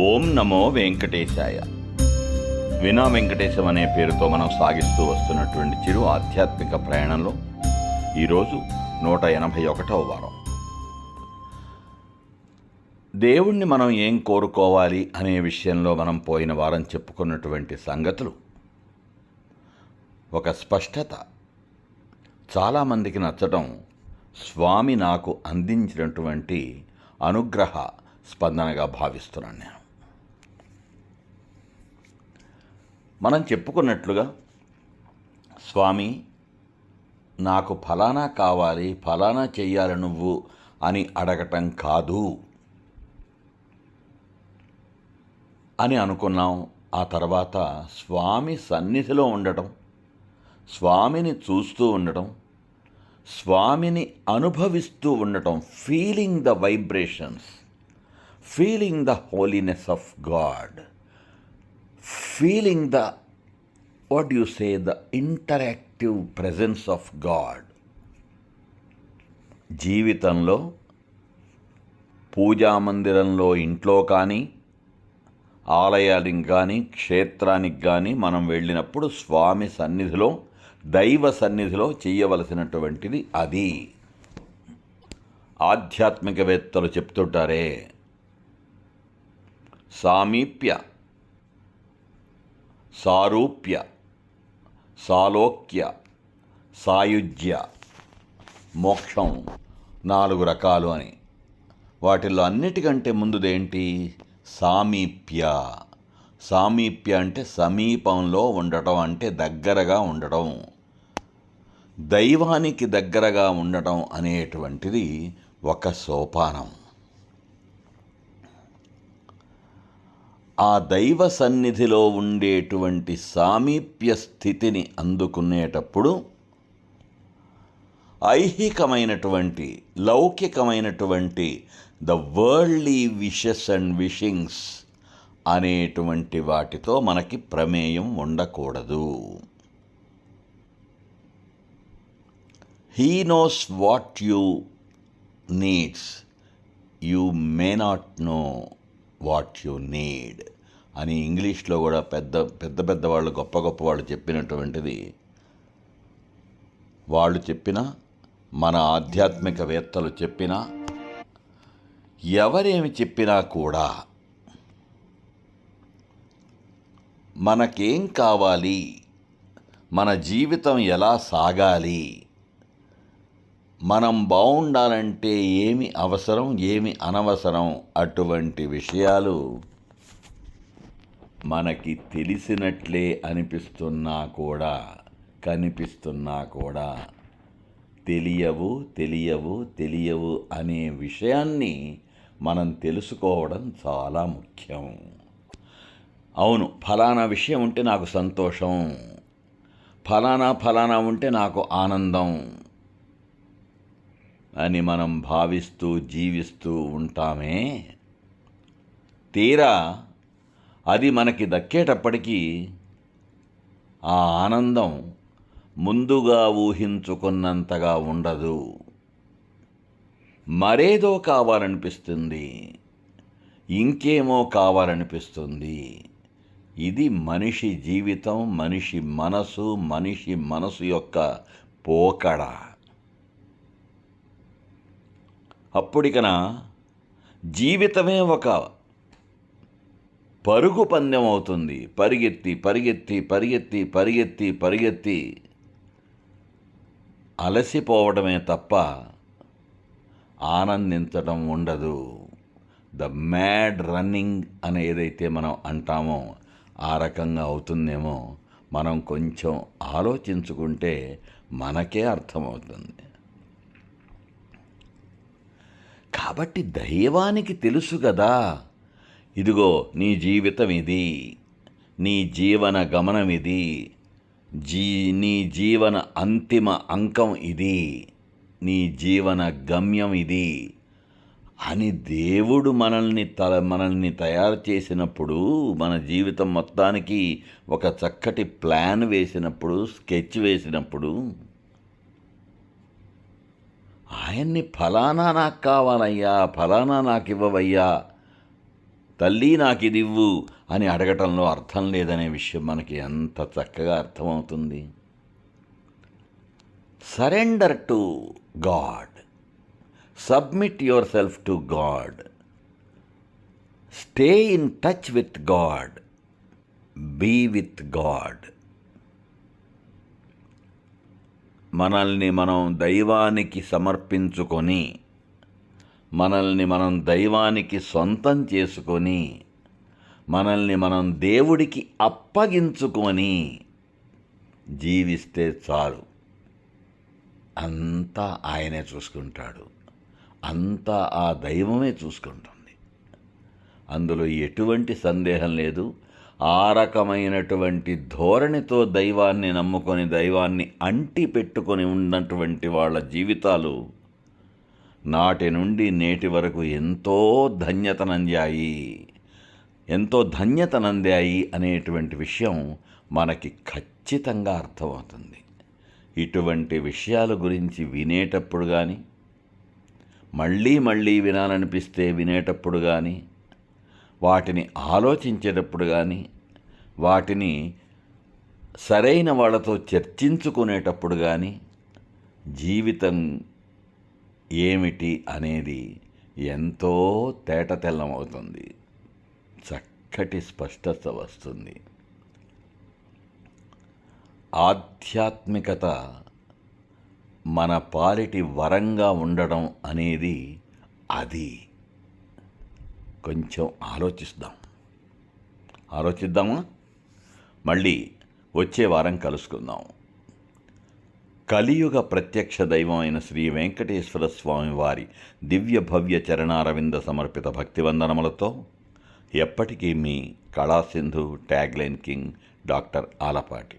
ఓం నమో వెంకటేశాయ. వినా వెంకటేశం అనే పేరుతో మనం సాగిస్తూ వస్తున్నటువంటి చిరు ఆధ్యాత్మిక ప్రయాణంలో ఈరోజు నూట ఎనభై ఒకటవ వారం. దేవుణ్ణి మనం ఏం కోరుకోవాలి అనే విషయంలో మనం పోయిన వారం చెప్పుకున్నటువంటి సంగతులు ఒక స్పష్టత. చాలామందికి నచ్చటం స్వామి నాకు అందించినటువంటి అనుగ్రహ స్పందనగా భావిస్తున్నాను నేను. మనం చెప్పుకున్నట్లుగా స్వామి నాకు ఫలానా కావాలి ఫలానా చెయ్యాలి నువ్వు అని అడగటం కాదు అని అనుకున్నాం. ఆ తర్వాత స్వామి సన్నిధిలో ఉండటం స్వామిని చూస్తూ ఉండటం స్వామిని అనుభవిస్తూ ఉండటం feeling the vibrations feeling the holiness of God feeling the what you say the interactive presence of God జీవితంలో పూజా మందిరంలో ఇంట్లో కానీ ఆలయానికి కానీ క్షేత్రానికి కానీ మనం వెళ్ళినప్పుడు స్వామి సన్నిధిలో దైవ సన్నిధిలో చేయవలసినటువంటిది అది. ఆధ్యాత్మికవేత్తలు చెప్తుంటారే సామీప్య సారూప్య సాలోక్య సాయుజ్య మోక్షం నాలుగు రకాలు అని. వాటిల్లో అన్నిటికంటే ముందుదేంటి? సామీప్య. సామీప్య అంటే సమీపంలో ఉండటం అంటే దగ్గరగా ఉండటం. దైవానికి దగ్గరగా ఉండటం అనేటువంటిది ఒక సోపానం. ఆ దైవ సన్నిధిలో ఉండేటువంటి సామీప్య స్థితిని అందుకునేటప్పుడు ఐహికమైనటువంటి లౌకికమైనటువంటి the worldly wishes and wishings అనేటువంటి వాటితో మనకి ప్రమేయం ఉండకూడదు. He knows what you needs you may not know what you need. అని ఇంగ్లీష్లో కూడా పెద్ద పెద్ద పెద్ద వాళ్ళు గొప్ప గొప్ప వాళ్ళు చెప్పినటువంటిది. వాళ్ళు చెప్పిన మన ఆధ్యాత్మికవేత్తలు చెప్పినా ఎవరేమి చెప్పినా కూడా మనకేం కావాలి మన జీవితం ఎలా సాగాలి మనం బాగుండాలంటే ఏమి అవసరం ఏమి అనవసరం అటువంటి విషయాలు మనకి తెలిసినట్లే అనిపిస్తున్నా కూడా కనిపిస్తున్నా కూడా తెలియవు తెలియవు తెలియవు అనే విషయాన్ని మనం తెలుసుకోవడం చాలా ముఖ్యం. అవును ఫలానా విషయం ఉంటే నాకు సంతోషం. ఫలానా ఫలానా ఉంటే నాకు ఆనందం అని మనం భావిస్తూ జీవిస్తూ ఉంటామే. తీరా అది మనకి దక్కేటప్పటికీ ఆ ఆనందం ముందుగా ఊహించుకున్నంతగా ఉండదు. మరేదో కావాలనిపిస్తుంది. ఇంకేమో కావాలనిపిస్తుంది. ఇది మనిషి జీవితం మనిషి మనసు మనిషి మనసు యొక్క పోకడ. అప్పుడికన జీవితమే ఒక పరుగు పందెం అవుతుంది. పరిగెత్తి పరిగెత్తి పరిగెత్తి పరిగెత్తి పరిగెత్తి. అలసిపోవడమే తప్ప ఆనందించడం ఉండదు. ద మ్యాడ్ రన్నింగ్ అని ఏదైతే మనం అంటామో ఆ రకంగా అవుతుందేమో మనం కొంచెం ఆలోచించుకుంటే మనకే అర్థమవుతుంది. కాబట్టి దైవానికి తెలుసు కదా ఇదిగో నీ జీవితం ఇది నీ జీవన గమనం ఇది జీ నీ జీవన అంతిమ అంకం ఇది నీ జీవన గమ్యం ఇది అని దేవుడు మనల్ని తల మనల్ని తయారు చేసినప్పుడు మన జీవితం మొత్తానికి ఒక చక్కటి ప్లాన్ వేసినప్పుడు స్కెచ్ వేసినప్పుడు ఆయన్ని ఫలానా నాకు కావాలయ్యా ఫలానా నాకు ఇవ్వవయ్యా తల్లి నాకు ఇదివ్వు అని అడగటంలో అర్థం లేదనే విషయం మనకి ఎంత చక్కగా అర్థమవుతుంది. Surrender to God submit yourself to God stay in touch with God be with God మనల్ని మనం దైవానికి సమర్పించుకొని మనల్ని మనం దైవానికి సొంతం చేసుకొని మనల్ని మనం దేవుడికి అప్పగించుకొని జీవిస్తే చాలు. అంతా ఆయనే చూసుకుంటాడు. అంతా ఆ దైవమే చూసుకుంటుంది. అందులో ఎటువంటి సందేహం లేదు. ఆ రకమైనటువంటి ధోరణితో దైవాన్ని నమ్ముకొని దైవాన్ని అంటి పెట్టుకొని ఉన్నటువంటి వాళ్ళ జీవితాలు నాటి నుండి నేటి వరకు ఎంతో ధన్యతనందాయి ఎంతో ధన్యతనందాయి అనేటువంటి విషయం మనకి ఖచ్చితంగా అర్థమవుతుంది. ఇటువంటి విషయాల గురించి వినేటప్పుడు కానీ మళ్ళీ మళ్ళీ వినాలనిపిస్తే వినేటప్పుడు కానీ వాటిని ఆలోచించేటప్పుడు కానీ వాటిని సరైన వాళ్ళతో చర్చించుకునేటప్పుడు కానీ జీవితం ఏమిటి అనేది ఎంతో తేటతెల్లం అవుతుంది చక్కటి స్పష్టత వస్తుంది. ఆధ్యాత్మికత మన పాలిటి వరంగా ఉండడం అనేది అది. కొంచెం ఆలోచిస్తాం ఆలోచిద్దామా? మళ్ళీ వచ్చే వారం కలుసుకుందాం. కలియుగ ప్రత్యక్ష దైవం అయిన శ్రీ వెంకటేశ్వర స్వామి వారి దివ్య భవ్య చరణారవింద సమర్పిత భక్తివందనములతో ఎప్పటికీ మీ Kalasindhu tagline king doctor Alapati.